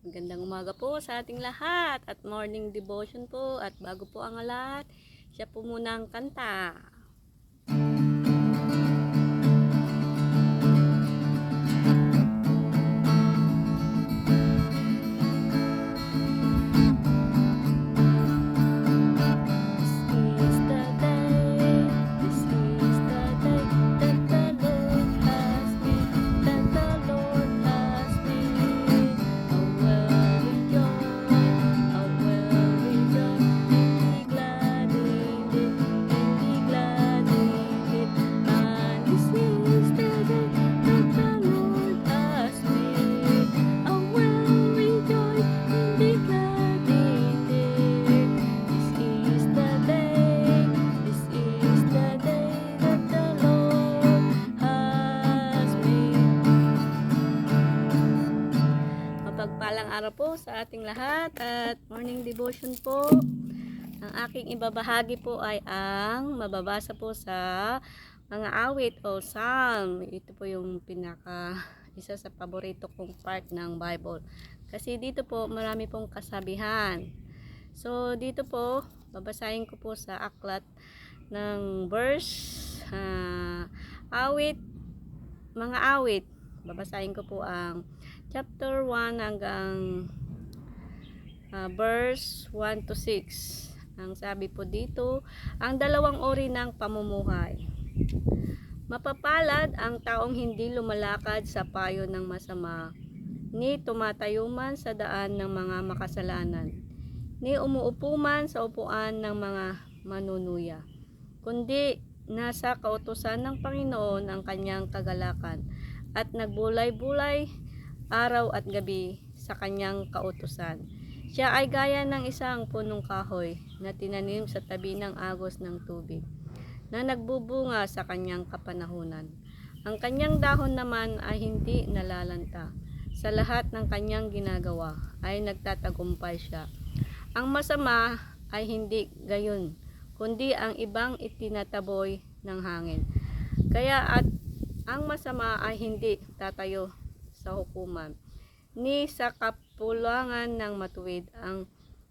Magandang umaga po sa ating lahat at morning devotion po at bago po ang lahat, siya po muna ang kanta. Araw po sa ating lahat at morning devotion po. Ang aking ibabahagi po ay ang mababasa po sa mga awit o psalm. Ito po yung pinaka isa sa paborito kong part ng Bible. Kasi dito po marami pong kasabihan. So dito po babasahin ko po sa aklat ng verse ah, awit mga awit. Babasahin ko po ang chapter 1 hanggang ah, verse 1 to 6. Ang sabi po dito, ang dalawang uri ng pamumuhay. Mapapalad ang taong hindi lumalakad sa payo ng masama, ni tumatayo man sa daan ng mga makasalanan, ni umuupo man sa upuan ng mga manunuya, kundi nasa kautusan ng Panginoon ang kanyang kagalakan at nagbulay-bulay araw at gabi sa kanyang kautusan. Siya ay gaya ng isang punong kahoy na tinanim sa tabi ng agos ng tubig na nagbubunga sa kanyang kapanahunan. Ang kanyang dahon naman ay hindi nalalanta. Sa lahat ng kanyang ginagawa ay nagtatagumpay siya. Ang masama ay hindi gayon, kundi ang ibang itinataboy ng hangin. Kaya at ang masama ay hindi tatayo sa hukuman, ni sa kapulangan ng matuwid ang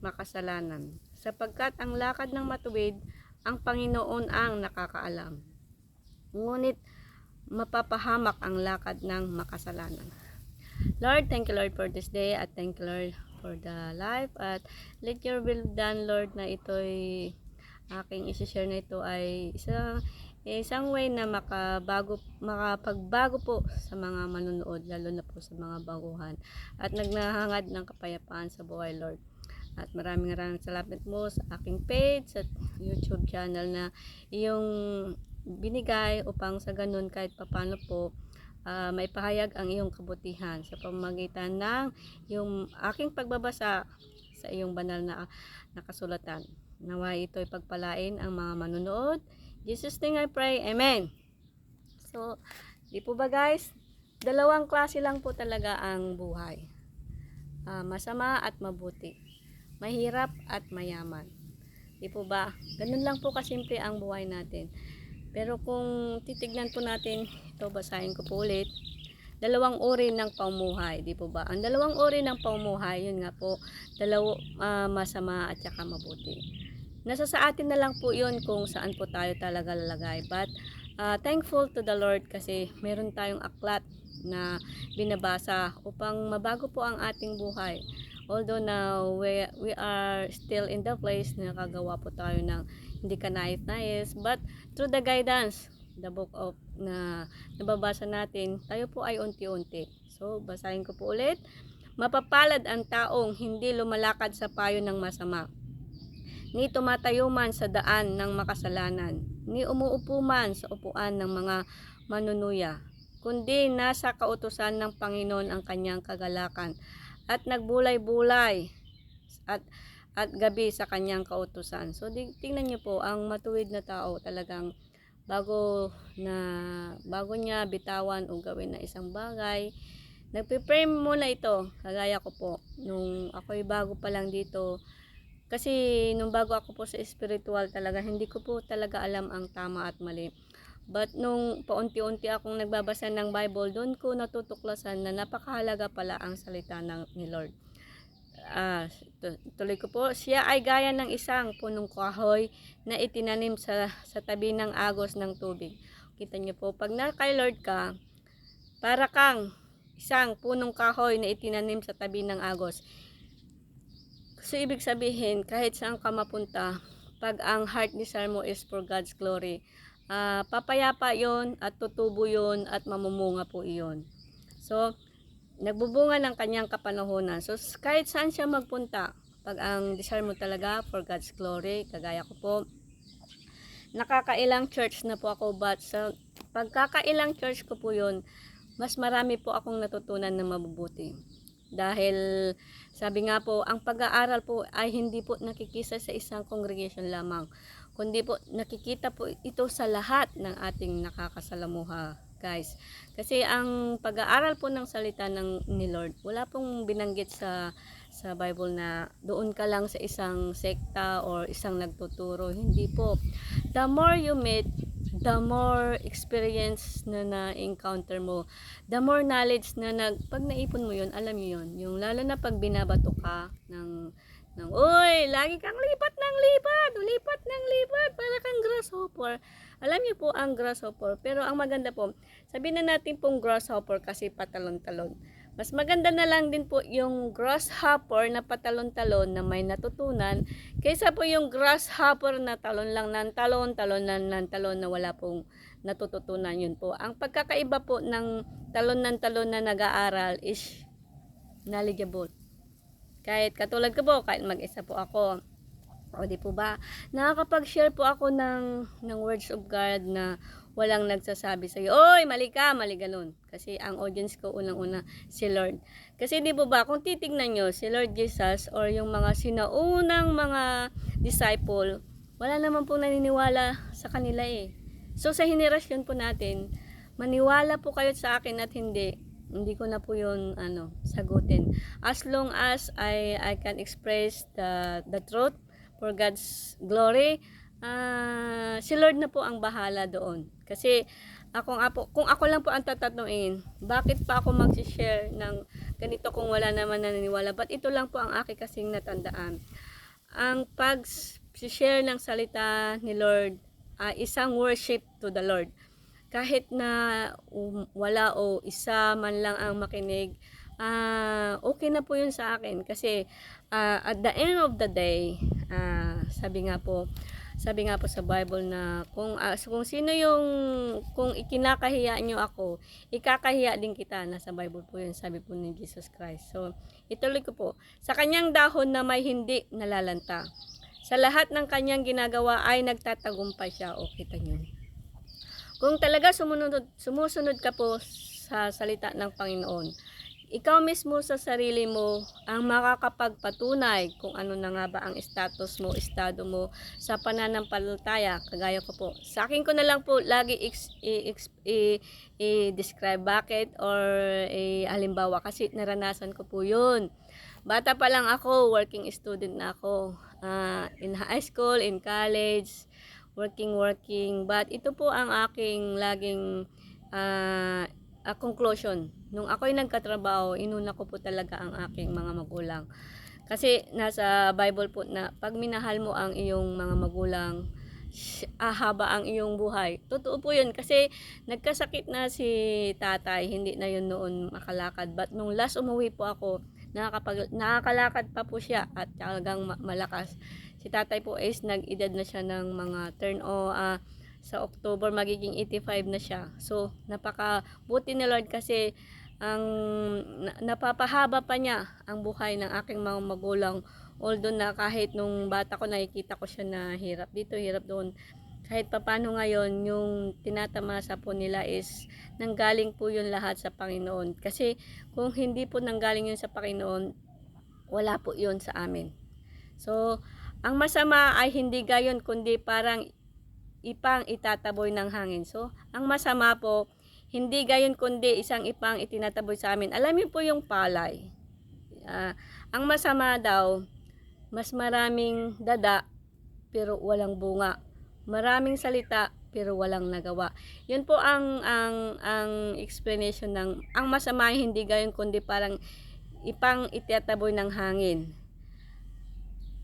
makasalanan. Sapagkat ang lakad ng matuwid, ang Panginoon ang nakakaalam. Ngunit mapapahamak ang lakad ng makasalanan. Lord, thank you Lord for this day at thank you Lord for the life at let your will be done Lord na ito'y aking isi-share na ito ay isang isang way na makabago makapagbago po sa mga manunood lalo na po sa mga baguhan at nagnahangad ng kapayapaan sa buhay Lord at maraming maraming salamat mo sa aking page at YouTube channel na iyong binigay upang sa ganun kahit papano po ah, may pahayag ang iyong kabutihan sa pamamagitan ng yung aking pagbabasa sa iyong banal na nakasulatan. Nawa ito'y pagpalain ang mga manunood. Jesus name I pray. Amen. So, di po ba guys? Dalawang klase lang po talaga ang buhay. Ah, masama at mabuti. Mahirap at mayaman. Di po ba? Ganun lang po kasimple ang buhay natin. Pero kung titignan po natin, ito basahin ko po ulit, dalawang uri ng pamumuhay, di po ba? Ang dalawang uri ng pamumuhay, yun nga po, dalaw, ah, masama at saka mabuti. Nasa sa atin na lang po yun kung saan po tayo talaga lalagay. But ah, thankful to the Lord kasi meron tayong aklat na binabasa upang mabago po ang ating buhay. Although now we, we are still in the place na nakagawa po tayo ng hindi ka nais-nais, but through the guidance, the book of na nababasa natin, tayo po ay unti-unti. So, basahin ko po ulit. Mapapalad ang taong hindi lumalakad sa payo ng masama, ni tumatayo man sa daan ng makasalanan, ni umuupo man sa upuan ng mga manunuya, kundi nasa kautusan ng Panginoon ang kanyang kagalakan, at nagbulay-bulay at at gabi sa kanyang kautusan. So tingnan niyo po ang matuwid na tao talagang bago na bago niya bitawan o gawin na isang bagay, nagpe-pray muna ito. Kagaya ko po nung ako'y bago pa lang dito kasi nung bago ako po sa spiritual talaga hindi ko po talaga alam ang tama at mali. But nung paunti-unti akong nagbabasa ng Bible, doon ko natutuklasan na napakahalaga pala ang salita ng ni Lord. tu- tuloy ko po, siya ay gaya ng isang punong kahoy na itinanim sa, sa tabi ng agos ng tubig. Kita niyo po, pag na kay Lord ka, para kang isang punong kahoy na itinanim sa tabi ng agos. So, ibig sabihin, kahit saan ka mapunta, pag ang heart desire mo is for God's glory, ah, papayapa yon at tutubo yon at mamumunga po iyon. So, nagbubunga ng kanyang kapanahonan. So, kahit saan siya magpunta, pag ang desire mo talaga for God's glory, kagaya ko po, nakakailang church na po ako, but sa pagkakailang church ko po yun, mas marami po akong natutunan na mabubuti. Dahil, sabi nga po, ang pag-aaral po ay hindi po nakikisa sa isang congregation lamang, kundi po nakikita po ito sa lahat ng ating nakakasalamuha, guys. Kasi ang pag-aaral po ng salita ng ni Lord, wala pong binanggit sa sa Bible na doon ka lang sa isang sekta or isang nagtuturo. Hindi po. The more you meet, the more experience na na-encounter mo, the more knowledge na nag, pag naipon mo yun, alam mo yun. Yung lalo na pag binabato ka ng, ng, uy, lagi kang lipat ng lipat, lipat ng lipat, para kang grasshopper. Alam niyo po ang grasshopper, pero ang maganda po, sabihin na natin pong grasshopper kasi patalon-talon. Mas maganda na lang din po yung grasshopper na patalon-talon na may natutunan kaysa po yung grasshopper na talon lang ng talon, talon lang ng talon na wala pong natututunan yun po. Ang pagkakaiba po ng talon ng talon na nag-aaral is knowledgeable. Kahit katulad ko po, kahit mag-isa po ako, o di po ba, nakakapag-share po ako ng, ng words of God na walang nagsasabi sa iyo, oy, mali ka, mali ganun. Kasi ang audience ko unang-una, si Lord. Kasi di po ba, kung titignan nyo, si Lord Jesus or yung mga sinaunang mga disciple, wala naman po naniniwala sa kanila eh. So sa henerasyon po natin, maniwala po kayo sa akin at hindi, hindi ko na po yun ano, sagutin. As long as I, I can express the, the truth for God's glory, ah si Lord na po ang bahala doon. Kasi ako nga kung ako lang po ang tatanungin, bakit pa ako mag-share ng ganito kung wala naman naniniwala? But ito lang po ang aking kasing natandaan. Ang pag-share ng salita ni Lord, ah, isang worship to the Lord. Kahit na um, wala o isa man lang ang makinig, ah okay na po yun sa akin. Kasi ah, at the end of the day, ah, sabi nga po, sabi nga po sa Bible na kung ah, kung sino yung kung ikinakahiya nyo ako, ikakahiya din kita. Nasa Bible po yun, sabi po ni Jesus Christ. So, ituloy ko po. Sa kanyang dahon na may hindi nalalanta. Sa lahat ng kanyang ginagawa ay nagtatagumpay siya. O, kita nyo. Kung talaga sumunod, sumusunod ka po sa salita ng Panginoon, ikaw mismo sa sarili mo ang makakapagpatunay kung ano na nga ba ang status mo, estado mo sa pananampalataya, kagaya ko po. Sa akin ko na lang po lagi i-describe bakit or i- halimbawa kasi naranasan ko po yun. Bata pa lang ako, working student na ako. Ah, in high school, in college, working, working. But ito po ang aking laging ah, ah, conclusion. Nung ako'y nagkatrabaho, inuna ko po talaga ang aking mga magulang. Kasi nasa Bible po na pag minahal mo ang iyong mga magulang, ahaba ang iyong buhay. Totoo po yun kasi nagkasakit na si tatay, hindi na yun noon makalakad. But nung last umuwi po ako, nakakapag, nakakalakad pa po siya at talagang ma- malakas. Si tatay po is nag-edad na siya ng mga turn o ah, sa October magiging 85 na siya. So, napaka buti ni Lord kasi ang na- napapahaba pa niya ang buhay ng aking mga magulang. Although na kahit nung bata ko nakikita ko siya na hirap dito, hirap doon. Kahit papano ngayon, yung tinatamasa po nila is nanggaling po yun lahat sa Panginoon. Kasi kung hindi po nanggaling yun sa Panginoon, wala po yun sa amin. So, ang masama ay hindi gayon kundi parang ipang itataboy ng hangin. So, ang masama po, hindi gayon kundi isang ipang itinataboy sa amin. Alam niyo po yung palay. Ah, ang masama daw, mas maraming dada pero walang bunga. Maraming salita pero walang nagawa. Yun po ang ang ang explanation ng ang masama hindi gayon kundi parang ipang itataboy ng hangin.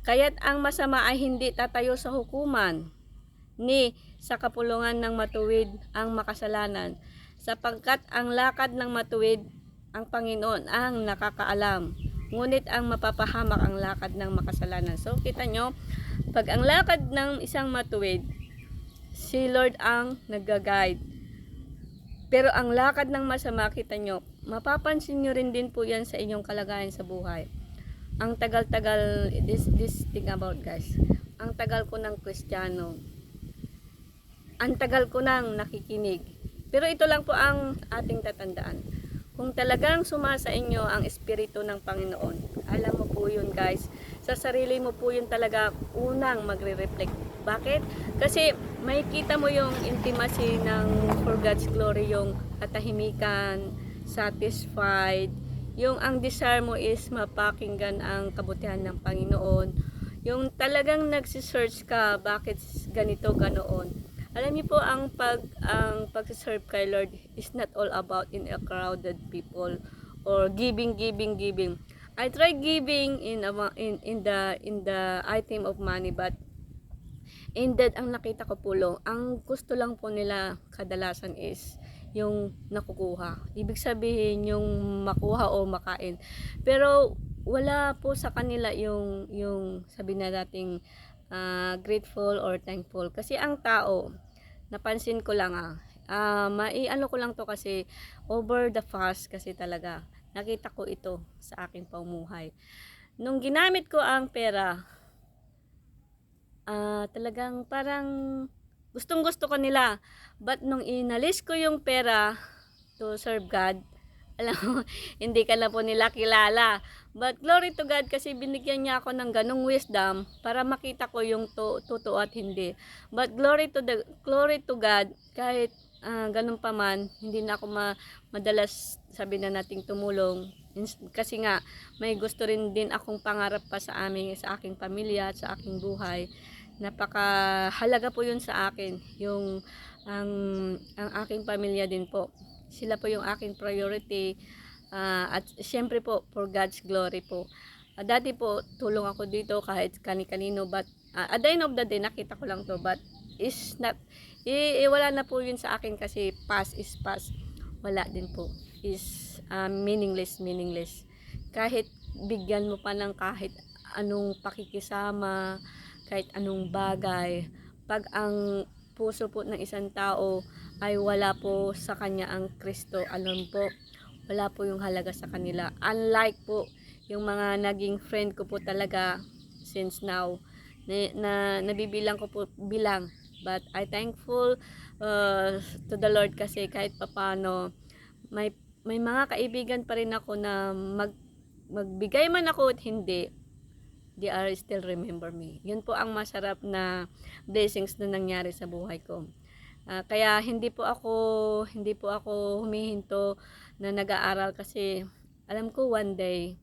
Kaya't ang masama ay hindi tatayo sa hukuman, ni sa kapulungan ng matuwid ang makasalanan, sapagkat ang lakad ng matuwid ang Panginoon ang nakakaalam. Ngunit ang mapapahamak ang lakad ng makasalanan. So kita nyo, pag ang lakad ng isang matuwid, si Lord ang nag-guide. Pero ang lakad ng masama, kita nyo, mapapansin nyo rin din po yan sa inyong kalagayan sa buhay. Ang tagal-tagal, this, this thing about guys, ang tagal ko ng kristyano, ang tagal ko nang nakikinig. Pero ito lang po ang ating tatandaan. Kung talagang suma sa inyo ang Espiritu ng Panginoon, alam mo po yun guys, sa sarili mo po yun talaga unang magre-reflect. Bakit? Kasi may kita mo yung intimacy ng for God's glory, yung katahimikan, satisfied, yung ang desire mo is mapakinggan ang kabutihan ng Panginoon, yung talagang nagsisearch ka bakit ganito ganoon alam niyo po ang pag ang pag-serve kay Lord is not all about in a crowded people or giving giving giving. I try giving in in in the in the item of money but in that ang nakita ko po lo, ang gusto lang po nila kadalasan is yung nakukuha. Ibig sabihin yung makuha o makain. Pero wala po sa kanila yung yung sabi na dating uh, grateful or thankful. Kasi ang tao, napansin ko lang ah, uh, maiano ko lang to kasi over the fast kasi talaga nakita ko ito sa aking pamuhay. Nung ginamit ko ang pera, uh, talagang parang gustong gusto ko nila. But nung inalis ko yung pera to serve God, alam mo, hindi ka na po nila kilala. But glory to God kasi binigyan niya ako ng ganong wisdom para makita ko yung to, totoo at hindi. But glory to the glory to God kahit uh, ganun pa man, hindi na ako ma, madalas sabi na nating tumulong kasi nga may gusto rin din akong pangarap pa sa amin sa aking pamilya at sa aking buhay napakahalaga po yun sa akin yung ang ang aking pamilya din po sila po yung aking priority. Uh, at syempre po, for God's glory po. Uh, dati po, tulong ako dito kahit kani-kanino. But uh, at the end of the day, nakita ko lang to. But is not, i, na po yun sa akin kasi past is past. Wala din po. Is uh, meaningless, meaningless. Kahit bigyan mo pa ng kahit anong pakikisama, kahit anong bagay, pag ang puso po ng isang tao ay wala po sa kanya ang Kristo. Alam po, wala po yung halaga sa kanila. Unlike po yung mga naging friend ko po talaga since now na, na nabibilang ko po bilang but I thankful uh, to the Lord kasi kahit papano may may mga kaibigan pa rin ako na mag magbigay man ako at hindi they are still remember me. Yun po ang masarap na blessings na nangyari sa buhay ko. Uh, kaya hindi po ako hindi po ako humihinto na nag-aaral kasi alam ko one day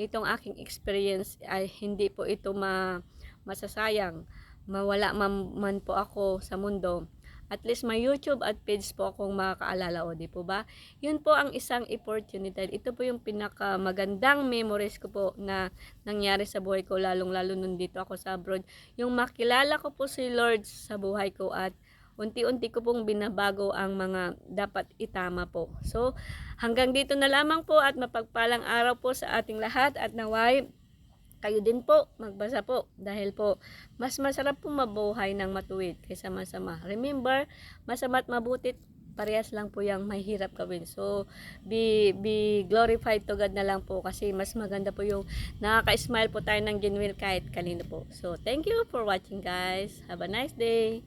itong aking experience ay hindi po ito ma masasayang. Mawala man, man po ako sa mundo. At least may YouTube at page po akong makakaalala o di po ba? Yun po ang isang opportunity. Ito po yung pinaka magandang memories ko po na nangyari sa buhay ko lalong lalo nung dito ako sa abroad. Yung makilala ko po si Lord sa buhay ko at unti-unti ko pong binabago ang mga dapat itama po. So, hanggang dito na lamang po at mapagpalang araw po sa ating lahat at naway kayo din po magbasa po dahil po mas masarap po mabuhay ng matuwid kaysa masama. Remember, masama at mabuti parehas lang po yung may hirap gawin. So, be, be glorified to God na lang po kasi mas maganda po yung nakaka-smile po tayo ng genuine kahit kanino po. So, thank you for watching guys. Have a nice day.